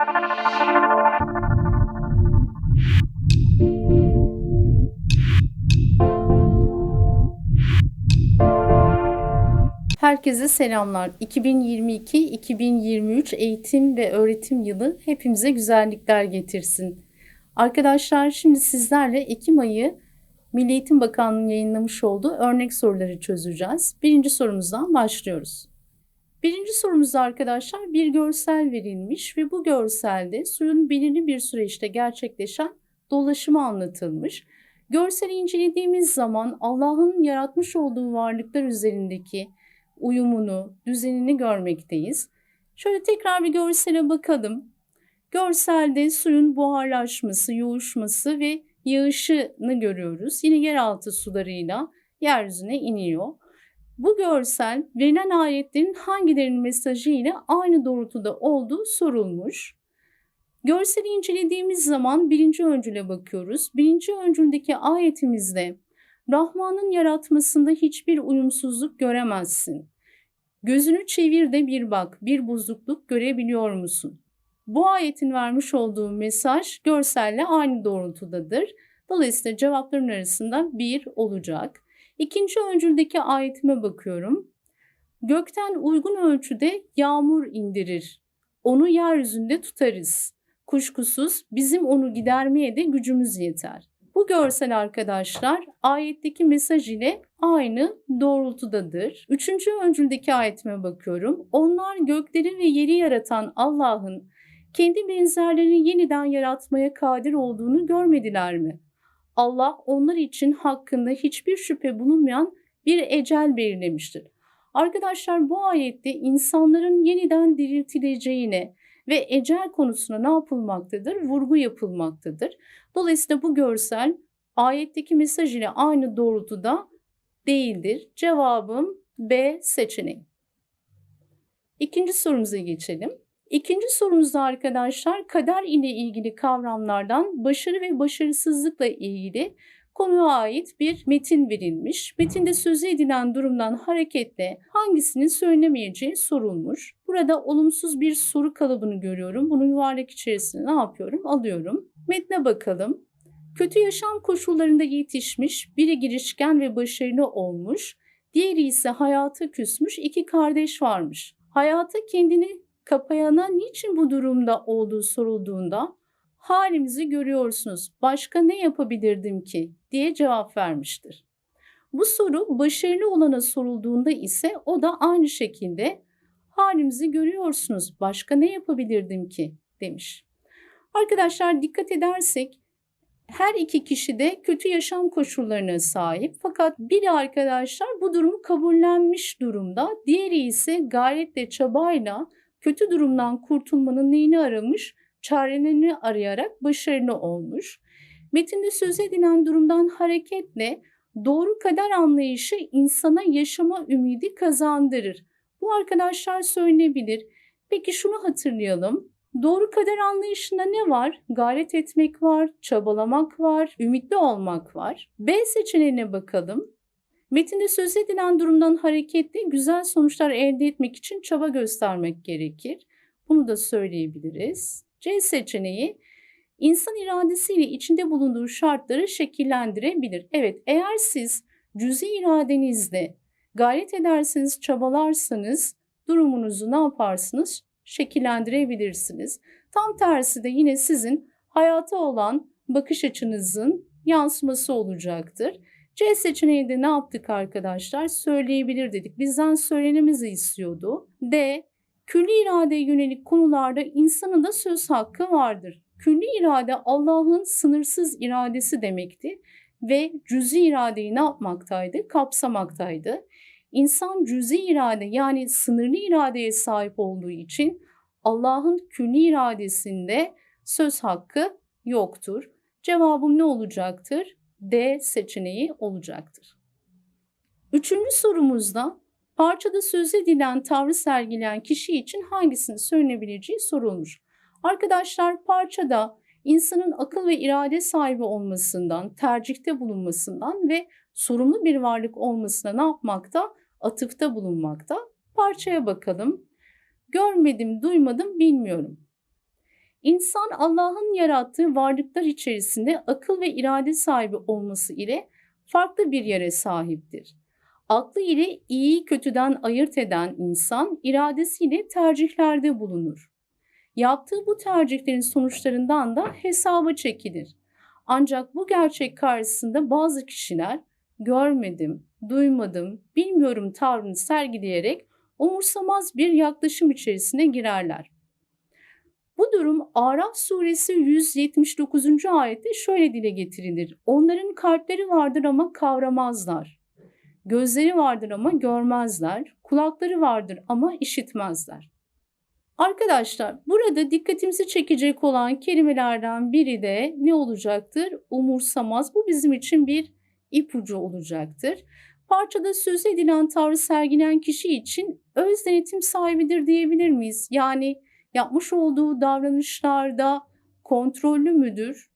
Herkese selamlar. 2022-2023 eğitim ve öğretim yılı hepimize güzellikler getirsin. Arkadaşlar şimdi sizlerle Ekim ayı Milli Eğitim Bakanlığı'nın yayınlamış olduğu örnek soruları çözeceğiz. Birinci sorumuzdan başlıyoruz. Birinci sorumuzda arkadaşlar bir görsel verilmiş ve bu görselde suyun belirli bir süreçte gerçekleşen dolaşımı anlatılmış. Görseli incelediğimiz zaman Allah'ın yaratmış olduğu varlıklar üzerindeki uyumunu, düzenini görmekteyiz. Şöyle tekrar bir görsele bakalım. Görselde suyun buharlaşması, yoğuşması ve yağışını görüyoruz. Yine yeraltı sularıyla yeryüzüne iniyor. Bu görsel verilen ayetlerin hangilerinin mesajı ile aynı doğrultuda olduğu sorulmuş. Görseli incelediğimiz zaman birinci öncüle bakıyoruz. Birinci öncüldeki ayetimizde Rahman'ın yaratmasında hiçbir uyumsuzluk göremezsin. Gözünü çevir de bir bak, bir bozukluk görebiliyor musun? Bu ayetin vermiş olduğu mesaj görselle aynı doğrultudadır. Dolayısıyla cevapların arasında bir olacak. İkinci öncüldeki ayetime bakıyorum. Gökten uygun ölçüde yağmur indirir. Onu yeryüzünde tutarız. Kuşkusuz bizim onu gidermeye de gücümüz yeter. Bu görsel arkadaşlar ayetteki mesaj ile aynı doğrultudadır. Üçüncü öncüldeki ayetime bakıyorum. Onlar gökleri ve yeri yaratan Allah'ın kendi benzerlerini yeniden yaratmaya kadir olduğunu görmediler mi? Allah onlar için hakkında hiçbir şüphe bulunmayan bir ecel belirlemiştir. Arkadaşlar bu ayette insanların yeniden diriltileceğine ve ecel konusuna ne yapılmaktadır? Vurgu yapılmaktadır. Dolayısıyla bu görsel ayetteki mesaj ile aynı doğrultuda değildir. Cevabım B seçeneği. İkinci sorumuza geçelim. İkinci sorumuzda arkadaşlar kader ile ilgili kavramlardan başarı ve başarısızlıkla ilgili konuya ait bir metin verilmiş. Metinde sözü edilen durumdan hareketle hangisinin söylemeyeceği sorulmuş. Burada olumsuz bir soru kalıbını görüyorum. Bunu yuvarlak içerisine ne yapıyorum? Alıyorum. Metne bakalım. Kötü yaşam koşullarında yetişmiş, biri girişken ve başarılı olmuş, diğeri ise hayata küsmüş iki kardeş varmış. Hayata kendini kapayana niçin bu durumda olduğu sorulduğunda halimizi görüyorsunuz. Başka ne yapabilirdim ki diye cevap vermiştir. Bu soru başarılı olana sorulduğunda ise o da aynı şekilde halimizi görüyorsunuz. Başka ne yapabilirdim ki demiş. Arkadaşlar dikkat edersek her iki kişi de kötü yaşam koşullarına sahip fakat biri arkadaşlar bu durumu kabullenmiş durumda. Diğeri ise gayretle çabayla kötü durumdan kurtulmanın neyini aramış? Çarelerini arayarak başarılı olmuş. Metinde söz edilen durumdan hareketle doğru kader anlayışı insana yaşama ümidi kazandırır. Bu arkadaşlar söylenebilir. Peki şunu hatırlayalım. Doğru kader anlayışında ne var? Gayret etmek var, çabalamak var, ümitli olmak var. B seçeneğine bakalım. Metinde söz edilen durumdan hareketle güzel sonuçlar elde etmek için çaba göstermek gerekir. Bunu da söyleyebiliriz. C seçeneği insan iradesiyle içinde bulunduğu şartları şekillendirebilir. Evet eğer siz cüzi iradenizle gayret ederseniz, çabalarsanız durumunuzu ne yaparsınız? Şekillendirebilirsiniz. Tam tersi de yine sizin hayata olan bakış açınızın yansıması olacaktır. C seçeneğinde ne yaptık arkadaşlar? Söyleyebilir dedik. Bizden söylenemizi istiyordu. D. Külli iradeye yönelik konularda insanın da söz hakkı vardır. Külli irade Allah'ın sınırsız iradesi demekti ve cüzi iradeyi ne yapmaktaydı? Kapsamaktaydı. İnsan cüzi irade yani sınırlı iradeye sahip olduğu için Allah'ın külli iradesinde söz hakkı yoktur. Cevabım ne olacaktır? D seçeneği olacaktır. Üçüncü sorumuzda parçada söz edilen tavrı sergileyen kişi için hangisini söylenebileceği sorulmuş. Arkadaşlar parçada insanın akıl ve irade sahibi olmasından, tercihte bulunmasından ve sorumlu bir varlık olmasına ne yapmakta? Atıfta bulunmakta. Parçaya bakalım. Görmedim, duymadım, bilmiyorum. İnsan Allah'ın yarattığı varlıklar içerisinde akıl ve irade sahibi olması ile farklı bir yere sahiptir. Aklı ile iyi kötüden ayırt eden insan iradesiyle tercihlerde bulunur. Yaptığı bu tercihlerin sonuçlarından da hesaba çekilir. Ancak bu gerçek karşısında bazı kişiler görmedim, duymadım, bilmiyorum tavrını sergileyerek umursamaz bir yaklaşım içerisine girerler. Bu durum Araf suresi 179. ayette şöyle dile getirilir. Onların kalpleri vardır ama kavramazlar. Gözleri vardır ama görmezler. Kulakları vardır ama işitmezler. Arkadaşlar burada dikkatimizi çekecek olan kelimelerden biri de ne olacaktır? Umursamaz. Bu bizim için bir ipucu olacaktır. Parçada söz edilen tavrı sergileyen kişi için öz denetim sahibidir diyebilir miyiz? Yani yapmış olduğu davranışlarda kontrollü müdür?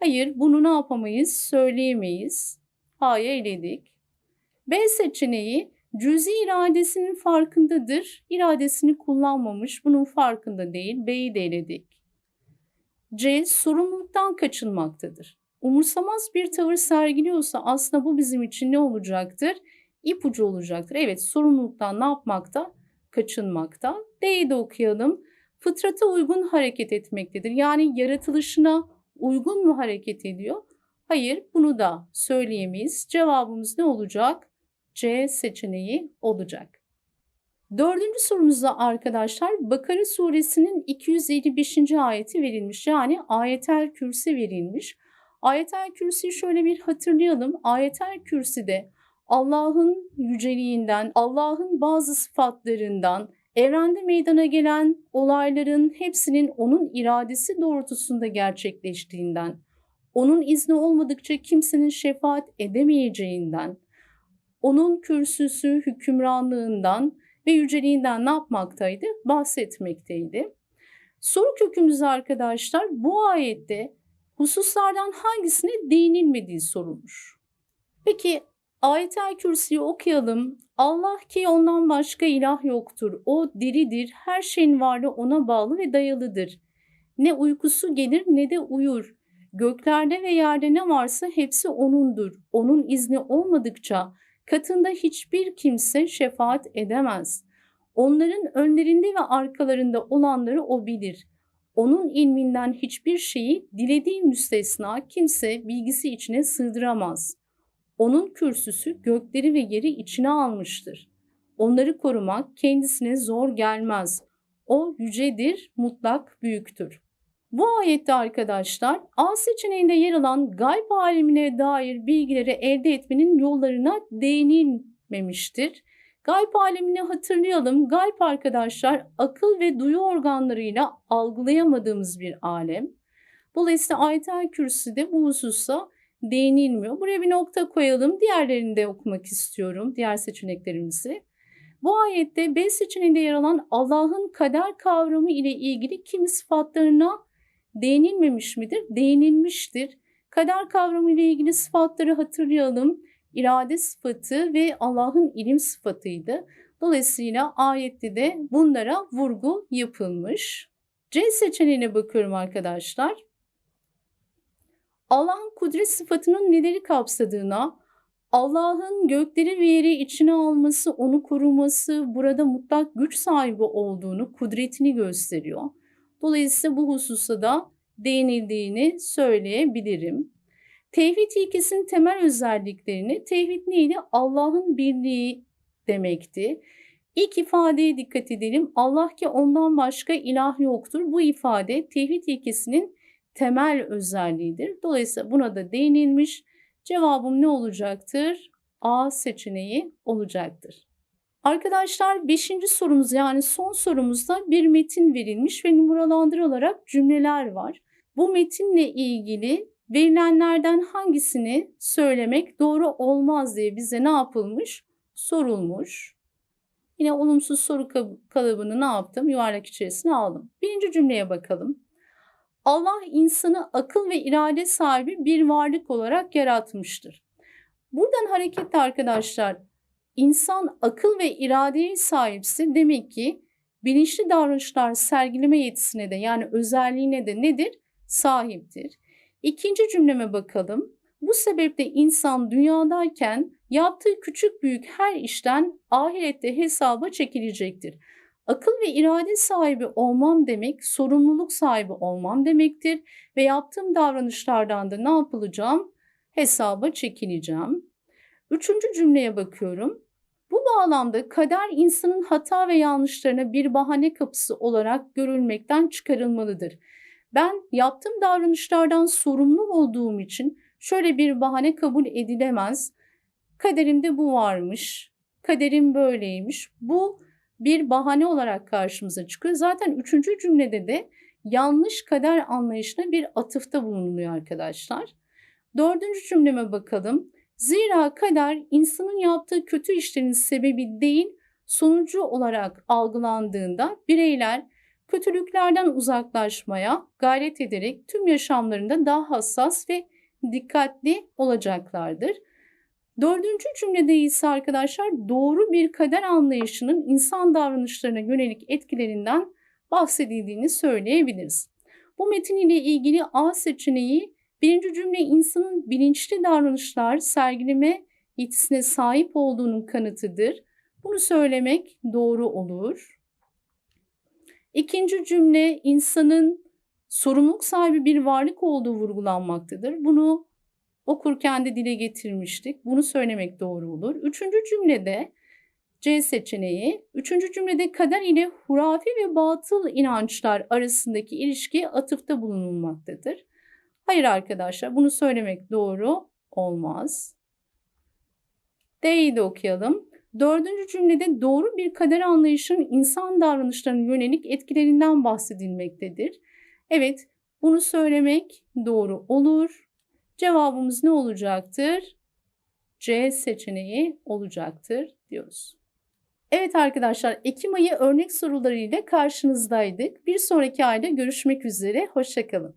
Hayır, bunu ne yapamayız? Söyleyemeyiz. A'yı eledik. B seçeneği cüzi iradesinin farkındadır. İradesini kullanmamış, bunun farkında değil. B'yi de eledik. C sorumluluktan kaçınmaktadır. Umursamaz bir tavır sergiliyorsa aslında bu bizim için ne olacaktır? İpucu olacaktır. Evet sorumluluktan ne yapmakta? Kaçınmakta. D'yi de okuyalım fıtrata uygun hareket etmektedir. Yani yaratılışına uygun mu hareket ediyor? Hayır, bunu da söyleyemeyiz. Cevabımız ne olacak? C seçeneği olacak. Dördüncü sorumuzda arkadaşlar Bakara suresinin 255. ayeti verilmiş. Yani ayetel kürsi verilmiş. Ayetel kürsiyi şöyle bir hatırlayalım. Ayetel kürside Allah'ın yüceliğinden, Allah'ın bazı sıfatlarından, Evrende meydana gelen olayların hepsinin onun iradesi doğrultusunda gerçekleştiğinden, onun izni olmadıkça kimsenin şefaat edemeyeceğinden, onun kürsüsü hükümranlığından ve yüceliğinden ne yapmaktaydı? Bahsetmekteydi. Soru kökümüz arkadaşlar bu ayette hususlardan hangisine değinilmediği sorulmuş. Peki Ayet-el Kürsi'yi okuyalım. Allah ki ondan başka ilah yoktur. O diridir. Her şeyin varlığı ona bağlı ve dayalıdır. Ne uykusu gelir ne de uyur. Göklerde ve yerde ne varsa hepsi O'nundur. O'nun izni olmadıkça katında hiçbir kimse şefaat edemez. Onların önlerinde ve arkalarında olanları O bilir. Onun ilminden hiçbir şeyi dilediği müstesna kimse bilgisi içine sığdıramaz.'' Onun kürsüsü gökleri ve yeri içine almıştır. Onları korumak kendisine zor gelmez. O yücedir, mutlak büyüktür. Bu ayette arkadaşlar A seçeneğinde yer alan gayb alemine dair bilgileri elde etmenin yollarına değinilmemiştir. Gayb alemini hatırlayalım. Gayb arkadaşlar akıl ve duyu organlarıyla algılayamadığımız bir alem. Dolayısıyla ayet-el kürsüde bu hususa değinilmiyor. Buraya bir nokta koyalım. Diğerlerini de okumak istiyorum. Diğer seçeneklerimizi. Bu ayette B seçeneğinde yer alan Allah'ın kader kavramı ile ilgili kimi sıfatlarına değinilmemiş midir? Değinilmiştir. Kader kavramı ile ilgili sıfatları hatırlayalım. İrade sıfatı ve Allah'ın ilim sıfatıydı. Dolayısıyla ayette de bunlara vurgu yapılmış. C seçeneğine bakıyorum arkadaşlar. Allah'ın kudret sıfatının neleri kapsadığına, Allah'ın gökleri ve yeri içine alması, onu koruması, burada mutlak güç sahibi olduğunu, kudretini gösteriyor. Dolayısıyla bu hususta da değinildiğini söyleyebilirim. Tevhid ilkesinin temel özelliklerini, tevhid neydi? Allah'ın birliği demekti. İlk ifadeye dikkat edelim. Allah ki ondan başka ilah yoktur. Bu ifade tevhid ilkesinin temel özelliğidir. Dolayısıyla buna da değinilmiş. Cevabım ne olacaktır? A seçeneği olacaktır. Arkadaşlar 5. sorumuz yani son sorumuzda bir metin verilmiş ve numaralandırılarak cümleler var. Bu metinle ilgili verilenlerden hangisini söylemek doğru olmaz diye bize ne yapılmış? Sorulmuş. Yine olumsuz soru kalıbını ne yaptım? Yuvarlak içerisine aldım. Birinci cümleye bakalım. Allah insanı akıl ve irade sahibi bir varlık olarak yaratmıştır. Buradan hareketle arkadaşlar insan akıl ve iradeye sahipse demek ki bilinçli davranışlar sergileme yetisine de yani özelliğine de nedir? Sahiptir. İkinci cümleme bakalım. Bu sebeple insan dünyadayken yaptığı küçük büyük her işten ahirette hesaba çekilecektir. Akıl ve irade sahibi olmam demek sorumluluk sahibi olmam demektir ve yaptığım davranışlardan da ne yapılacağım? Hesaba çekileceğim. Üçüncü cümleye bakıyorum. Bu bağlamda kader insanın hata ve yanlışlarına bir bahane kapısı olarak görülmekten çıkarılmalıdır. Ben yaptığım davranışlardan sorumlu olduğum için şöyle bir bahane kabul edilemez. Kaderimde bu varmış, kaderim böyleymiş. Bu bir bahane olarak karşımıza çıkıyor. Zaten üçüncü cümlede de yanlış kader anlayışına bir atıfta bulunuluyor arkadaşlar. Dördüncü cümleme bakalım. Zira kader insanın yaptığı kötü işlerin sebebi değil, sonucu olarak algılandığında bireyler kötülüklerden uzaklaşmaya gayret ederek tüm yaşamlarında daha hassas ve dikkatli olacaklardır. Dördüncü cümlede ise arkadaşlar doğru bir kader anlayışının insan davranışlarına yönelik etkilerinden bahsedildiğini söyleyebiliriz. Bu metin ile ilgili A seçeneği birinci cümle insanın bilinçli davranışlar sergileme yetisine sahip olduğunun kanıtıdır. Bunu söylemek doğru olur. İkinci cümle insanın sorumluluk sahibi bir varlık olduğu vurgulanmaktadır. Bunu okurken de dile getirmiştik. Bunu söylemek doğru olur. Üçüncü cümlede C seçeneği. Üçüncü cümlede kader ile hurafi ve batıl inançlar arasındaki ilişkiye atıfta bulunulmaktadır. Hayır arkadaşlar bunu söylemek doğru olmaz. D'yi de okuyalım. Dördüncü cümlede doğru bir kader anlayışının insan davranışlarına yönelik etkilerinden bahsedilmektedir. Evet bunu söylemek doğru olur. Cevabımız ne olacaktır? C seçeneği olacaktır diyoruz. Evet arkadaşlar Ekim ayı örnek soruları ile karşınızdaydık. Bir sonraki ayda görüşmek üzere. Hoşçakalın.